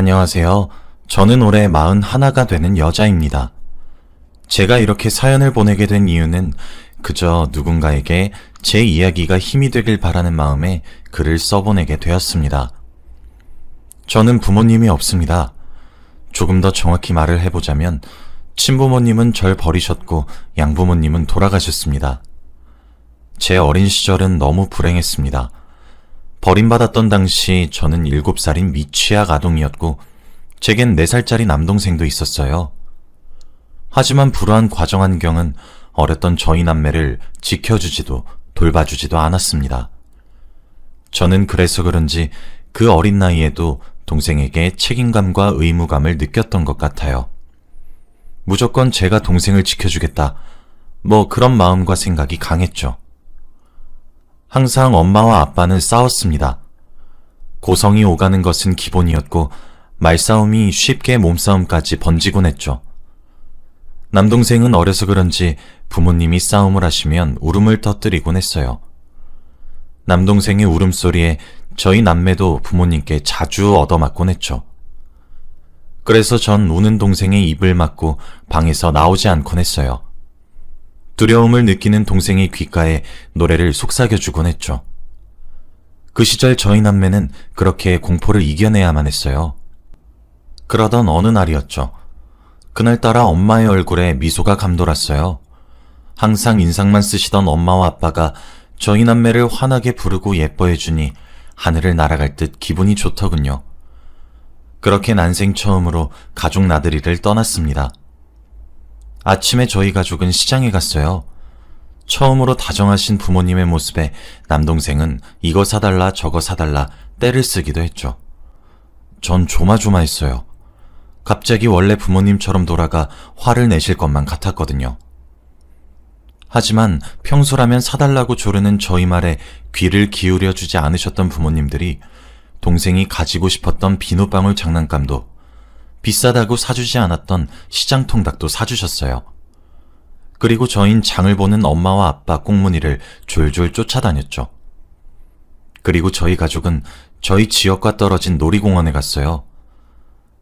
안녕하세요. 저는 올해 41가 되는 여자입니다. 제가 이렇게 사연을 보내게 된 이유는 그저 누군가에게 제 이야기가 힘이 되길 바라는 마음에 글을 써보내게 되었습니다. 저는 부모님이 없습니다. 조금 더 정확히 말을 해보자면 친부모님은 절 버리셨고 양부모님은 돌아가셨습니다. 제 어린 시절은 너무 불행했습니다. 버림받았던 당시 저는 7살인 미취학 아동이었고 제겐 4살짜리 남동생도 있었어요. 하지만 불우한 과정 환경은 어렸던 저희 남매를 지켜주지도 돌봐주지도 않았습니다. 저는 그래서 그런지 그 어린 나이에도 동생에게 책임감과 의무감을 느꼈던 것 같아요. 무조건 제가 동생을 지켜주겠다. 뭐 그런 마음과 생각이 강했죠. 항상 엄마와 아빠는 싸웠습니다. 고성이 오가는 것은 기본이었고 말싸움이 쉽게 몸싸움까지 번지곤 했죠. 남동생은 어려서 그런지 부모님이 싸움을 하시면 울음을 터뜨리곤 했어요. 남동생의 울음소리에 저희 남매도 부모님께 자주 얻어맞곤 했죠. 그래서 전 우는 동생의 입을 막고 방에서 나오지 않곤 했어요. 두려움을 느끼는 동생의 귓가에 노래를 속삭여 주곤 했죠. 그 시절 저희 남매는 그렇게 공포를 이겨내야만 했어요. 그러던 어느 날이었죠. 그날따라 엄마의 얼굴에 미소가 감돌았어요. 항상 인상만 쓰시던 엄마와 아빠가 저희 남매를 환하게 부르고 예뻐해 주니 하늘을 날아갈 듯 기분이 좋더군요. 그렇게 난생 처음으로 가족 나들이를 떠났습니다. 아침에 저희 가족은 시장에 갔어요. 처음으로 다정하신 부모님의 모습에 남동생은 이거 사달라 저거 사달라 떼를 쓰기도 했죠. 전 조마조마했어요. 갑자기 원래 부모님처럼 돌아가 화를 내실 것만 같았거든요. 하지만 평소라면 사달라고 조르는 저희 말에 귀를 기울여 주지 않으셨던 부모님들이 동생이 가지고 싶었던 비누방울 장난감도 비싸다고 사주지 않았던 시장 통닭도 사주셨어요. 그리고 저흰 장을 보는 엄마와 아빠 꽁무니를 졸졸 쫓아다녔죠. 그리고 저희 가족은 저희 지역과 떨어진 놀이공원에 갔어요.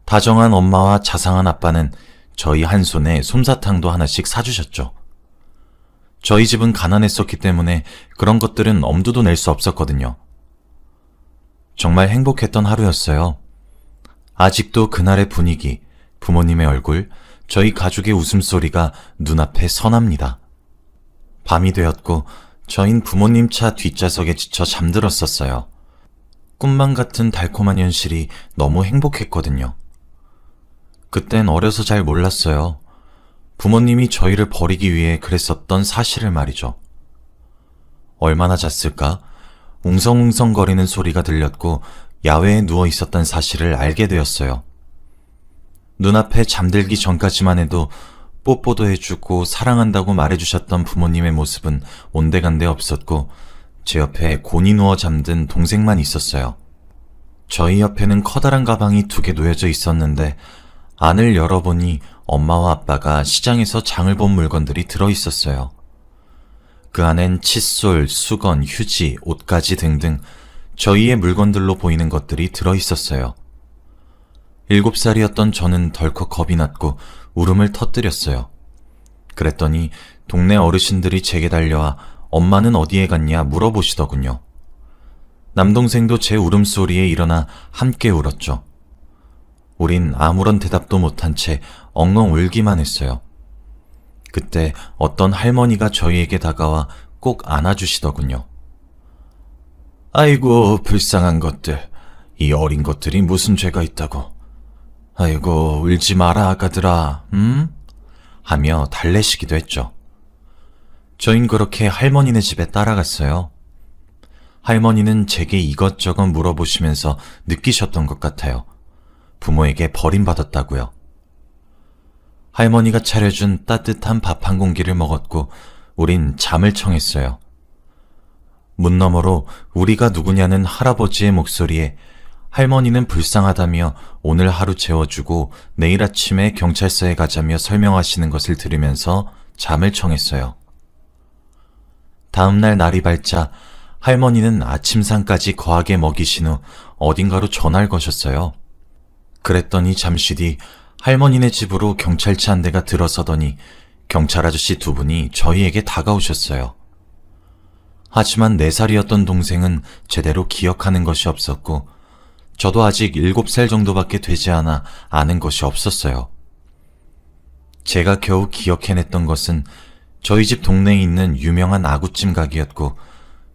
다정한 엄마와 자상한 아빠는 저희 한 손에 솜사탕도 하나씩 사주셨죠. 저희 집은 가난했었기 때문에 그런 것들은 엄두도 낼 수 없었거든요. 정말 행복했던 하루였어요. 아직도 그날의 분위기, 부모님의 얼굴, 저희 가족의 웃음소리가 눈앞에 선합니다. 밤이 되었고 저흰 부모님 차 뒷좌석에 지쳐 잠들었었어요. 꿈만 같은 달콤한 현실이 너무 행복했거든요. 그땐 어려서 잘 몰랐어요. 부모님이 저희를 버리기 위해 그랬었던 사실을 말이죠. 얼마나 잤을까? 웅성웅성거리는 소리가 들렸고 야외에 누워 있었던 사실을 알게 되었어요. 눈앞에 잠들기 전까지만 해도 뽀뽀도 해주고 사랑한다고 말해주셨던 부모님의 모습은 온데간데 없었고 제 옆에 곤히 누워 잠든 동생만 있었어요. 저희 옆에는 커다란 가방이 두 개 놓여져 있었는데 안을 열어보니 엄마와 아빠가 시장에서 장을 본 물건들이 들어 있었어요. 그 안엔 칫솔, 수건, 휴지, 옷가지 등등 저희의 물건들로 보이는 것들이 들어 있었어요. 일곱 살이었던 저는 덜컥 겁이 났고 울음을 터뜨렸어요. 그랬더니 동네 어르신들이 제게 달려와 엄마는 어디에 갔냐 물어보시더군요. 남동생도 제 울음소리에 일어나 함께 울었죠. 우린 아무런 대답도 못한 채 엉엉 울기만 했어요. 그때 어떤 할머니가 저희에게 다가와 꼭 안아주시더군요. 아이고, 불쌍한 것들. 이 어린 것들이 무슨 죄가 있다고. 아이고, 울지 마라, 아가들아, 음? 하며 달래시기도 했죠. 저흰 그렇게 할머니네 집에 따라갔어요. 할머니는 제게 이것저것 물어보시면서 느끼셨던 것 같아요. 부모에게 버림받았다고요. 할머니가 차려준 따뜻한 밥 한 공기를 먹었고 우린 잠을 청했어요. 문 너머로 우리가 누구냐는 할아버지의 목소리에 할머니는 불쌍하다며 오늘 하루 재워주고 내일 아침에 경찰서에 가자며 설명하시는 것을 들으면서 잠을 청했어요. 다음날 날이 밝자 할머니는 아침상까지 거하게 먹이신 후 어딘가로 전화를 거셨어요. 그랬더니 잠시 뒤 할머니네 집으로 경찰차 한 대가 들어서더니 경찰 아저씨 두 분이 저희에게 다가오셨어요. 하지만 네살이었던 동생은 제대로 기억하는 것이 없었고, 저도 아직 일곱 살 정도밖에 되지 않아 아는 것이 없었어요. 제가 겨우 기억해냈던 것은 저희 집 동네에 있는 유명한 아구찜 가게였고,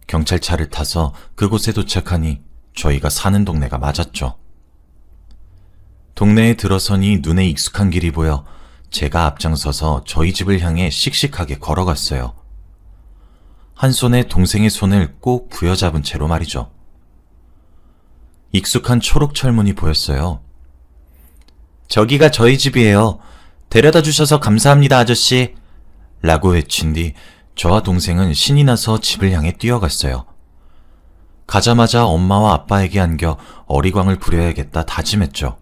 경찰차를 타서 그곳에 도착하니 저희가 사는 동네가 맞았죠. 동네에 들어서니 눈에 익숙한 길이 보여 제가 앞장서서 저희 집을 향해 씩씩하게 걸어갔어요. 한 손에 동생의 손을 꼭 부여잡은 채로 말이죠. 익숙한 초록 철문이 보였어요. 저기가 저희 집이에요. 데려다 주셔서 감사합니다, 아저씨. 라고 외친 뒤 저와 동생은 신이 나서 집을 향해 뛰어갔어요. 가자마자 엄마와 아빠에게 안겨 어리광을 부려야겠다 다짐했죠.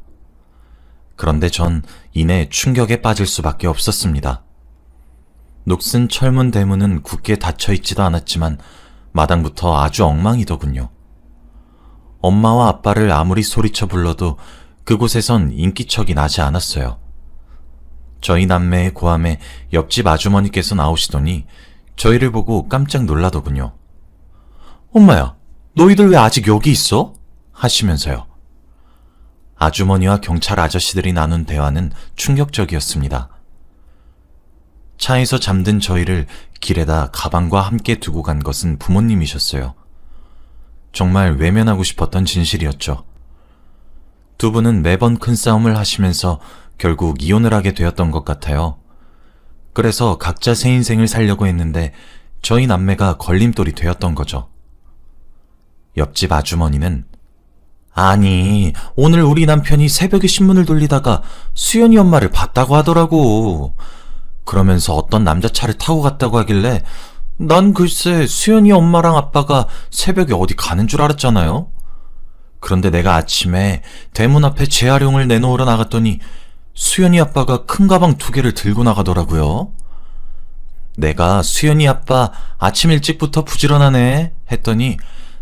그런데 전 이내 충격에 빠질 수밖에 없었습니다. 녹슨 철문 대문은 굳게 닫혀 있지도 않았지만 마당부터 아주 엉망이더군요. 엄마와 아빠를 아무리 소리쳐 불러도 그곳에선 인기척이 나지 않았어요. 저희 남매의 고함에 옆집 아주머니께서 나오시더니 저희를 보고 깜짝 놀라더군요. 엄마야, 너희들 왜 아직 여기 있어? 하시면서요. 아주머니와 경찰 아저씨들이 나눈 대화는 충격적이었습니다. 차에서 잠든 저희를 길에다 가방과 함께 두고 간 것은 부모님이셨어요. 정말 외면하고 싶었던 진실이었죠. 두 분은 매번 큰 싸움을 하시면서 결국 이혼을 하게 되었던 것 같아요. 그래서 각자 새 인생을 살려고 했는데 저희 남매가 걸림돌이 되었던 거죠. 옆집 아주머니는 아니, 오늘 우리 남편이 새벽에 신문을 돌리다가 수연이 엄마를 봤다고 하더라고. 그러면서 어떤 남자 차를 타고 갔다고 하길래 난 글쎄 수연이 엄마랑 아빠가 새벽에 어디 가는 줄 알았잖아요. 그런데 내가 아침에 대문 앞에 재활용을 내놓으러 나갔더니 수연이 아빠가 큰 가방 두 개를 들고 나가더라고요. 내가 수연이 아빠 아침 일찍부터 부지런하네 했더니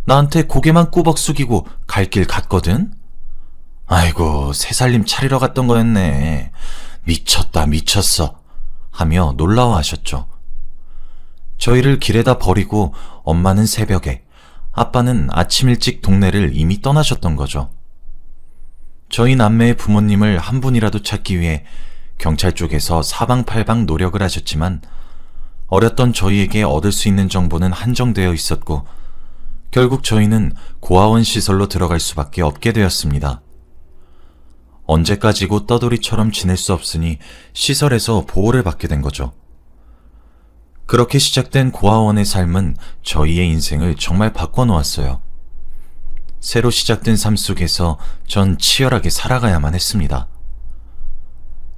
나한테 고개만 꾸벅 숙이고 갈 길 갔거든? 아이고, 새살림 차리러 갔던 거였네. 미쳤다, 미쳤어. 하며 놀라워 하셨죠. 저희를 길에다 버리고 엄마는 새벽에, 아빠는 아침 일찍 동네를 이미 떠나셨던 거죠. 저희 남매의 부모님을 한 분이라도 찾기 위해 경찰 쪽에서 사방팔방 노력을 하셨지만 어렸던 저희에게 얻을 수 있는 정보는 한정되어 있었고 결국 저희는 고아원 시설로 들어갈 수밖에 없게 되었습니다. 언제까지고 떠돌이처럼 지낼 수 없으니 시설에서 보호를 받게 된 거죠. 그렇게 시작된 고아원의 삶은 저희의 인생을 정말 바꿔놓았어요. 새로 시작된 삶 속에서 전 치열하게 살아가야만 했습니다.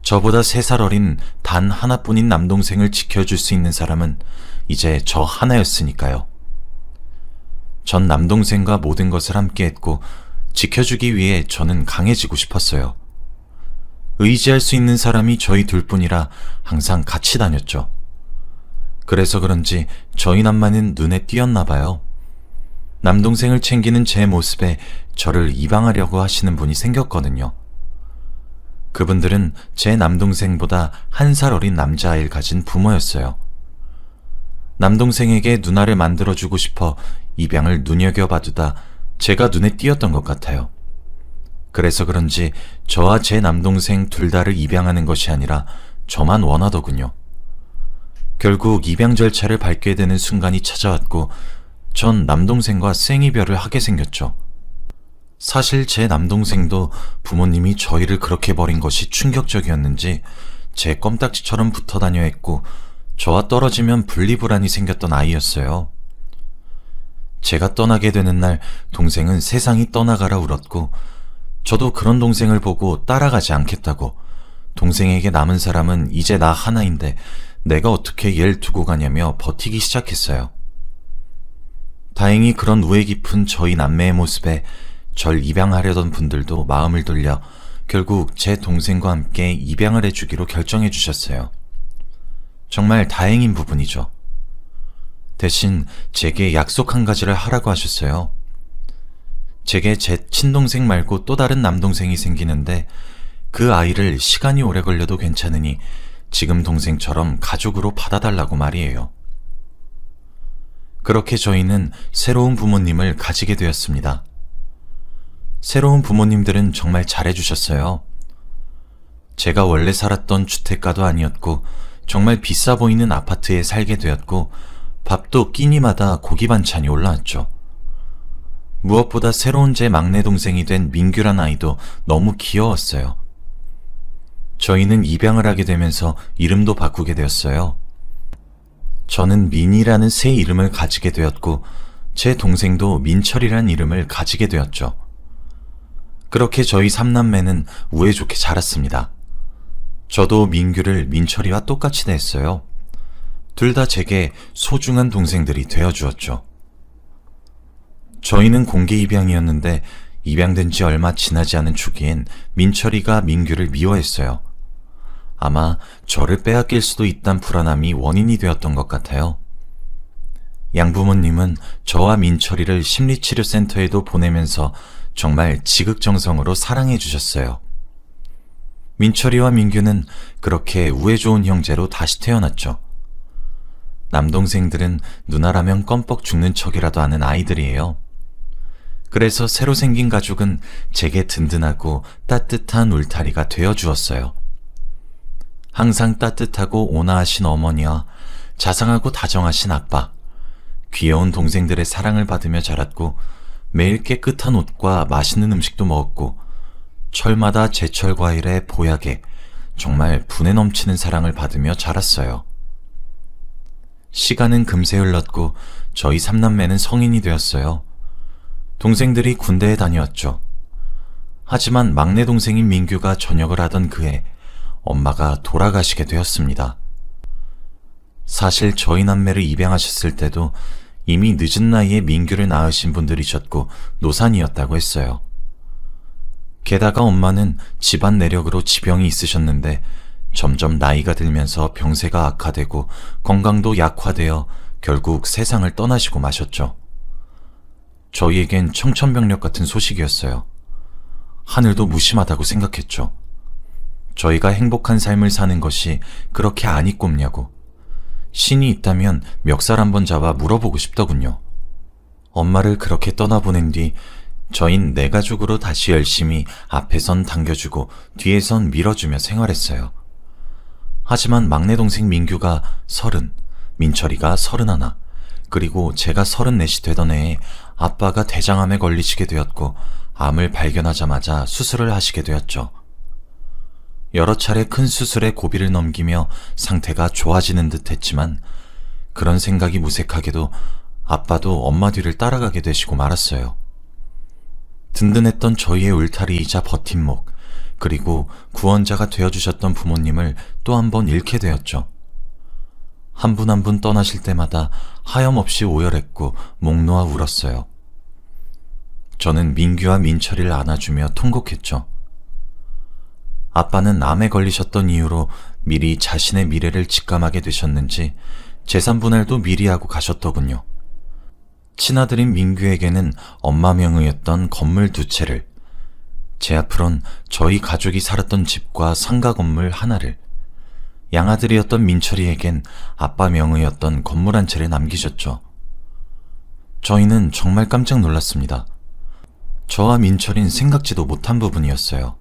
저보다 세살 어린 단 하나뿐인 남동생을 지켜줄 수 있는 사람은 이제 저 하나였으니까요. 전 남동생과 모든 것을 함께 했고 지켜주기 위해 저는 강해지고 싶었어요. 의지할 수 있는 사람이 저희 둘뿐이라 항상 같이 다녔죠. 그래서 그런지 저희 남만은 눈에 띄었나 봐요. 남동생을 챙기는 제 모습에 저를 이방하려고 하시는 분이 생겼거든요. 그분들은 제 남동생보다 한 살 어린 남자아이를 가진 부모였어요. 남동생에게 누나를 만들어주고 싶어 입양을 눈여겨봐두다 제가 눈에 띄었던 것 같아요. 그래서 그런지 저와 제 남동생 둘 다를 입양하는 것이 아니라 저만 원하더군요. 결국 입양 절차를 밟게 되는 순간이 찾아왔고 전 남동생과 생이별을 하게 생겼죠. 사실 제 남동생도 부모님이 저희를 그렇게 버린 것이 충격적이었는지 제 껌딱지처럼 붙어 다녀 했고 저와 떨어지면 분리불안이 생겼던 아이였어요. 제가 떠나게 되는 날 동생은 세상이 떠나가라 울었고 저도 그런 동생을 보고 따라가지 않겠다고 동생에게 남은 사람은 이제 나 하나인데 내가 어떻게 얘를 두고 가냐며 버티기 시작했어요. 다행히 그런 우애 깊은 저희 남매의 모습에 절 입양하려던 분들도 마음을 돌려 결국 제 동생과 함께 입양을 해주기로 결정해 주셨어요. 정말 다행인 부분이죠. 대신 제게 약속 한 가지를 하라고 하셨어요. 제게 제 친동생 말고 또 다른 남동생이 생기는데 그 아이를 시간이 오래 걸려도 괜찮으니 지금 동생처럼 가족으로 받아달라고 말이에요. 그렇게 저희는 새로운 부모님을 가지게 되었습니다. 새로운 부모님들은 정말 잘해주셨어요. 제가 원래 살았던 주택가도 아니었고 정말 비싸 보이는 아파트에 살게 되었고 밥도 끼니마다 고기 반찬이 올라왔죠. 무엇보다 새로운 제 막내 동생이 된 민규란 아이도 너무 귀여웠어요. 저희는 입양을 하게 되면서 이름도 바꾸게 되었어요. 저는 민이라는 새 이름을 가지게 되었고 제 동생도 민철이란 이름을 가지게 되었죠. 그렇게 저희 삼남매는 우애 좋게 자랐습니다. 저도 민규를 민철이와 똑같이 냈어요. 둘 다 제게 소중한 동생들이 되어 주었죠. 저희는 공개 입양이었는데 입양된 지 얼마 지나지 않은 초기엔 민철이가 민규를 미워했어요. 아마 저를 빼앗길 수도 있단 불안함이 원인이 되었던 것 같아요. 양부모님은 저와 민철이를 심리치료센터에도 보내면서 정말 지극정성으로 사랑해 주셨어요. 민철이와 민규는 그렇게 우애 좋은 형제로 다시 태어났죠. 남동생들은 누나라면 껌뻑 죽는 척이라도 하는 아이들이에요. 그래서 새로 생긴 가족은 제게 든든하고 따뜻한 울타리가 되어 주었어요. 항상 따뜻하고 온화하신 어머니와 자상하고 다정하신 아빠, 귀여운 동생들의 사랑을 받으며 자랐고 매일 깨끗한 옷과 맛있는 음식도 먹었고 철마다 제철 과일에 보약에 정말 분에 넘치는 사랑을 받으며 자랐어요. 시간은 금세 흘렀고 저희 삼남매는 성인이 되었어요. 동생들이 군대에 다녀왔죠. 하지만 막내 동생인 민규가 전역을 하던 그해 엄마가 돌아가시게 되었습니다. 사실 저희 남매를 입양하셨을 때도 이미 늦은 나이에 민규를 낳으신 분들이셨고 노산이었다고 했어요. 게다가 엄마는 집안 내력으로 지병이 있으셨는데 점점 나이가 들면서 병세가 악화되고 건강도 약화되어 결국 세상을 떠나시고 마셨죠. 저희에겐 청천벽력 같은 소식이었어요. 하늘도 무심하다고 생각했죠. 저희가 행복한 삶을 사는 것이 그렇게 안 이꼽냐고. 신이 있다면 멱살 한번 잡아 물어보고 싶더군요. 엄마를 그렇게 떠나보낸 뒤 저흰 네 가족으로 다시 열심히 앞에선 당겨주고 뒤에선 밀어주며 생활했어요. 하지만 막내 동생 민규가 서른, 민철이가 서른하나, 그리고 제가 서른넷이 되던 해에 아빠가 대장암에 걸리시게 되었고 암을 발견하자마자 수술을 하시게 되었죠. 여러 차례 큰 수술의 고비를 넘기며 상태가 좋아지는 듯 했지만 그런 생각이 무색하게도 아빠도 엄마 뒤를 따라가게 되시고 말았어요. 든든했던 저희의 울타리이자 버팀목, 그리고 구원자가 되어주셨던 부모님을 또 한 번 잃게 되었죠. 한 분 한분 떠나실 때마다 하염없이 오열했고 목 놓아 울었어요. 저는 민규와 민철이를 안아주며 통곡했죠. 아빠는 암에 걸리셨던 이유로 미리 자신의 미래를 직감하게 되셨는지 재산 분할도 미리 하고 가셨더군요. 친아들인 민규에게는 엄마 명의였던 건물 두 채를, 제 앞으론 저희 가족이 살았던 집과 상가 건물 하나를, 양아들이었던 민철이에겐 아빠 명의였던 건물 한 채를 남기셨죠. 저희는 정말 깜짝 놀랐습니다. 저와 민철인 생각지도 못한 부분이었어요.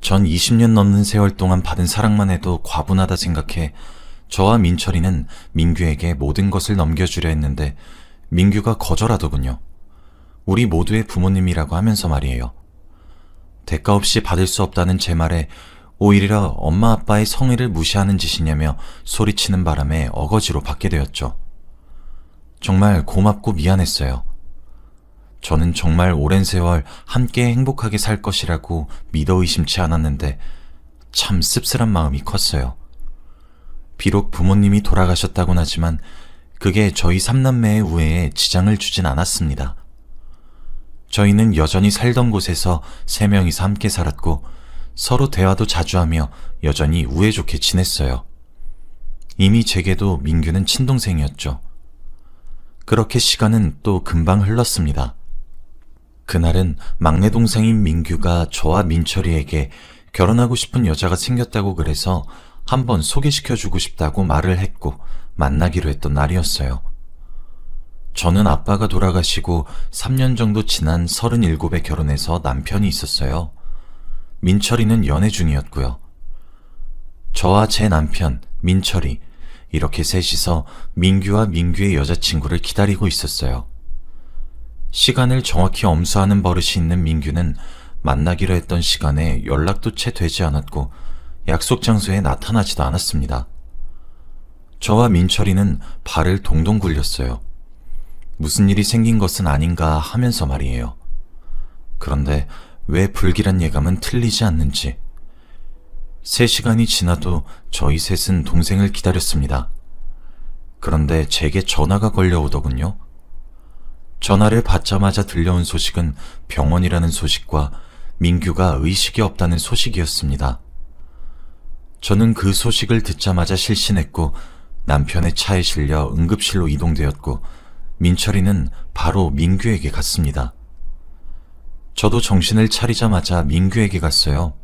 전 20년 넘는 세월 동안 받은 사랑만 해도 과분하다 생각해 저와 민철이는 민규에게 모든 것을 넘겨주려 했는데 민규가 거절하더군요. 우리 모두의 부모님이라고 하면서 말이에요. 대가 없이 받을 수 없다는 제 말에 오히려 엄마 아빠의 성의를 무시하는 짓이냐며 소리치는 바람에 어거지로 받게 되었죠. 정말 고맙고 미안했어요. 저는 정말 오랜 세월 함께 행복하게 살 것이라고 믿어 의심치 않았는데 참 씁쓸한 마음이 컸어요. 비록 부모님이 돌아가셨다곤 하지만 그게 저희 삼남매의 우애에 지장을 주진 않았습니다. 저희는 여전히 살던 곳에서 세 명이서 함께 살았고 서로 대화도 자주 하며 여전히 우애 좋게 지냈어요. 이미 제게도 민규는 친동생이었죠. 그렇게 시간은 또 금방 흘렀습니다. 그날은 막내 동생인 민규가 저와 민철이에게 결혼하고 싶은 여자가 생겼다고 그래서 한번 소개시켜주고 싶다고 말을 했고 만나기로 했던 날이었어요. 저는 아빠가 돌아가시고 3년 정도 지난 37에 결혼해서 남편이 있었어요. 민철이는 연애 중이었고요. 저와 제 남편, 민철이, 이렇게 셋이서 민규와 민규의 여자친구를 기다리고 있었어요. 시간을 정확히 엄수하는 버릇이 있는 민규는 만나기로 했던 시간에 연락도 채 되지 않았고 약속 장소에 나타나지도 않았습니다. 저와 민철이는 발을 동동 굴렸어요. 무슨 일이 생긴 것은 아닌가 하면서 말이에요. 그런데 왜 불길한 예감은 틀리지 않는지. 세 시간이 지나도 저희 셋은 동생을 기다렸습니다. 그런데 제게 전화가 걸려오더군요. 전화를 받자마자 들려온 소식은 병원이라는 소식과 민규가 의식이 없다는 소식이었습니다. 저는 그 소식을 듣자마자 실신했고 남편의 차에 실려 응급실로 이동되었고 민철이는 바로 민규에게 갔습니다. 저도 정신을 차리자마자 민규에게 갔어요.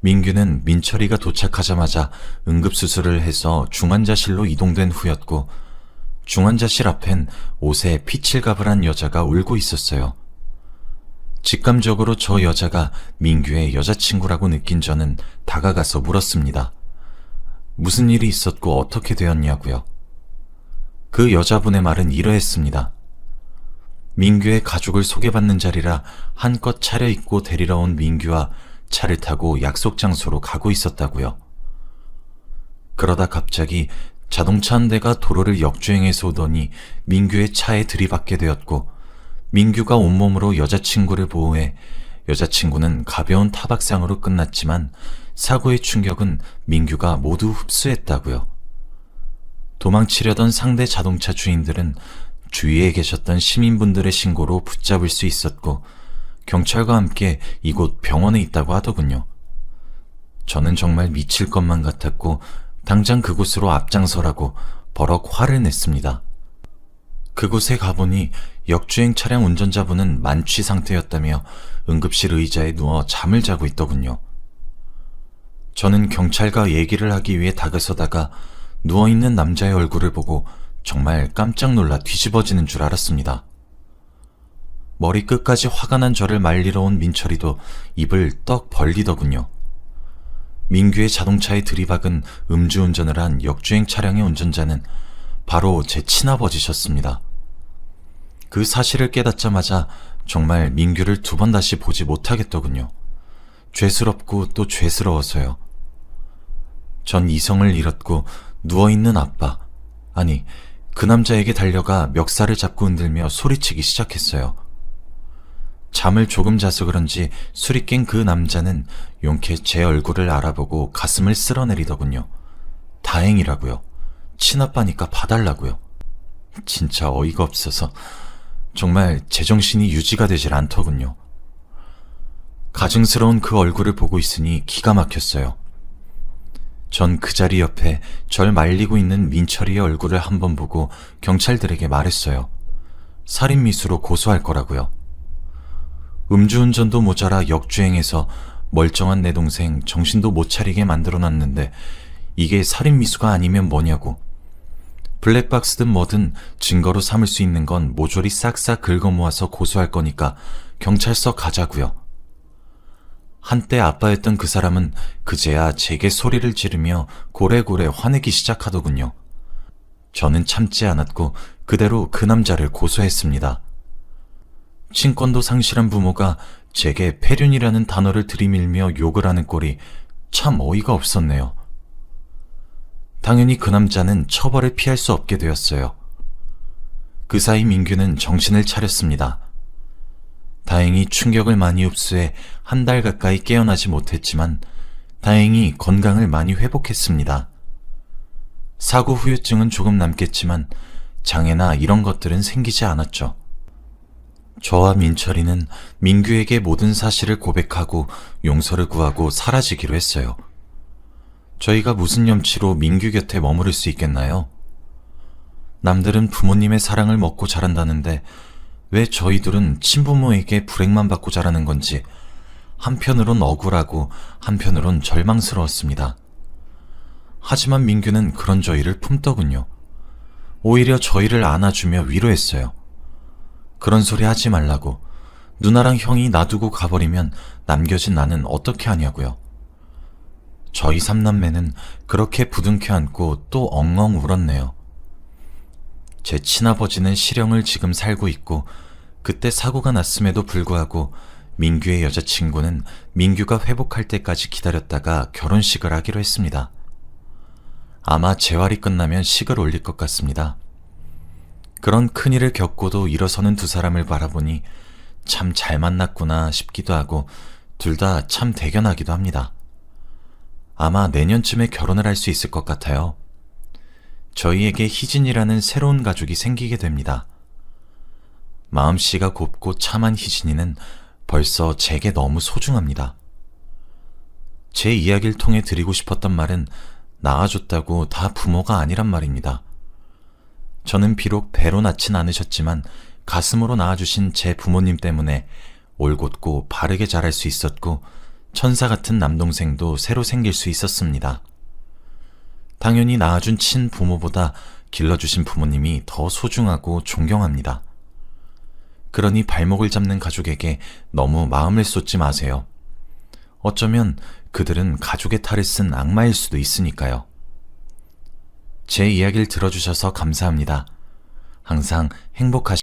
민규는 민철이가 도착하자마자 응급수술을 해서 중환자실로 이동된 후였고 중환자실 앞엔 옷에 피칠갑을 한 여자가 울고 있었어요. 직감적으로 저 여자가 민규의 여자친구라고 느낀 저는 다가가서 물었습니다. 무슨 일이 있었고 어떻게 되었냐고요. 그 여자분의 말은 이러했습니다. 민규의 가족을 소개받는 자리라 한껏 차려입고 데리러 온 민규와 차를 타고 약속 장소로 가고 있었다고요. 그러다 갑자기 자동차 한 대가 도로를 역주행해서 오더니 민규의 차에 들이받게 되었고 민규가 온몸으로 여자친구를 보호해 여자친구는 가벼운 타박상으로 끝났지만 사고의 충격은 민규가 모두 흡수했다고요. 도망치려던 상대 자동차 주인들은 주위에 계셨던 시민분들의 신고로 붙잡을 수 있었고 경찰과 함께 이곳 병원에 있다고 하더군요. 저는 정말 미칠 것만 같았고 당장 그곳으로 앞장서라고 버럭 화를 냈습니다. 그곳에 가보니 역주행 차량 운전자분은 만취 상태였다며 응급실 의자에 누워 잠을 자고 있더군요. 저는 경찰과 얘기를 하기 위해 다가서다가 누워있는 남자의 얼굴을 보고 정말 깜짝 놀라 뒤집어지는 줄 알았습니다. 머리 끝까지 화가 난 저를 말리러 온 민철이도 입을 떡 벌리더군요. 민규의 자동차에 들이박은 음주운전을 한 역주행 차량의 운전자는 바로 제 친아버지셨습니다. 그 사실을 깨닫자마자 정말 민규를 두 번 다시 보지 못하겠더군요. 죄스럽고 또 죄스러워서요. 전 이성을 잃었고 누워있는 아빠, 아니, 그 남자에게 달려가 멱살을 잡고 흔들며 소리치기 시작했어요. 잠을 조금 자서 그런지 술이 깬 그 남자는 용케 제 얼굴을 알아보고 가슴을 쓸어내리더군요. 다행이라고요. 친아빠니까 봐달라고요. 진짜 어이가 없어서 정말 제정신이 유지가 되질 않더군요. 가증스러운 그 얼굴을 보고 있으니 기가 막혔어요. 전 그 자리 옆에 절 말리고 있는 민철이의 얼굴을 한번 보고 경찰들에게 말했어요. 살인미수로 고소할 거라고요. 음주운전도 모자라 역주행해서 멀쩡한 내 동생 정신도 못 차리게 만들어 놨는데 이게 살인미수가 아니면 뭐냐고. 블랙박스든 뭐든 증거로 삼을 수 있는 건 모조리 싹싹 긁어 모아서 고소할 거니까 경찰서 가자고요. 한때 아빠였던 그 사람은 그제야 제게 소리를 지르며 고래고래 화내기 시작하더군요. 저는 참지 않았고 그대로 그 남자를 고소했습니다. 친권도 상실한 부모가 제게 폐륜이라는 단어를 들이밀며 욕을 하는 꼴이 참 어이가 없었네요. 당연히 그 남자는 처벌을 피할 수 없게 되었어요. 그 사이 민규는 정신을 차렸습니다. 다행히 충격을 많이 흡수해 한 달 가까이 깨어나지 못했지만 다행히 건강을 많이 회복했습니다. 사고 후유증은 조금 남겠지만 장애나 이런 것들은 생기지 않았죠. 저와 민철이는 민규에게 모든 사실을 고백하고 용서를 구하고 사라지기로 했어요. 저희가 무슨 염치로 민규 곁에 머무를 수 있겠나요? 남들은 부모님의 사랑을 먹고 자란다는데 왜 저희들은 친부모에게 불행만 받고 자라는 건지 한편으론 억울하고 한편으론 절망스러웠습니다. 하지만 민규는 그런 저희를 품더군요. 오히려 저희를 안아주며 위로했어요. 그런 소리 하지 말라고. 누나랑 형이 놔두고 가버리면 남겨진 나는 어떻게 하냐고요. 저희 삼남매는 그렇게 부둥켜 안고 또 엉엉 울었네요. 제 친아버지는 실형을 지금 살고 있고 그때 사고가 났음에도 불구하고 민규의 여자친구는 민규가 회복할 때까지 기다렸다가 결혼식을 하기로 했습니다. 아마 재활이 끝나면 식을 올릴 것 같습니다. 그런 큰일을 겪고도 일어서는 두 사람을 바라보니 참 잘 만났구나 싶기도 하고 둘 다 참 대견하기도 합니다. 아마 내년쯤에 결혼을 할 수 있을 것 같아요. 저희에게 희진이라는 새로운 가족이 생기게 됩니다. 마음씨가 곱고 참한 희진이는 벌써 제게 너무 소중합니다. 제 이야기를 통해 드리고 싶었던 말은 낳아줬다고 다 부모가 아니란 말입니다. 저는 비록 배로 낳진 않으셨지만 가슴으로 낳아주신 제 부모님 때문에 올곧고 바르게 자랄 수 있었고 천사 같은 남동생도 새로 생길 수 있었습니다. 당연히 낳아준 친 부모보다 길러주신 부모님이 더 소중하고 존경합니다. 그러니 발목을 잡는 가족에게 너무 마음을 쏟지 마세요. 어쩌면 그들은 가족의 탈을 쓴 악마일 수도 있으니까요. 제 이야기를 들어주셔서 감사합니다. 항상 행복하시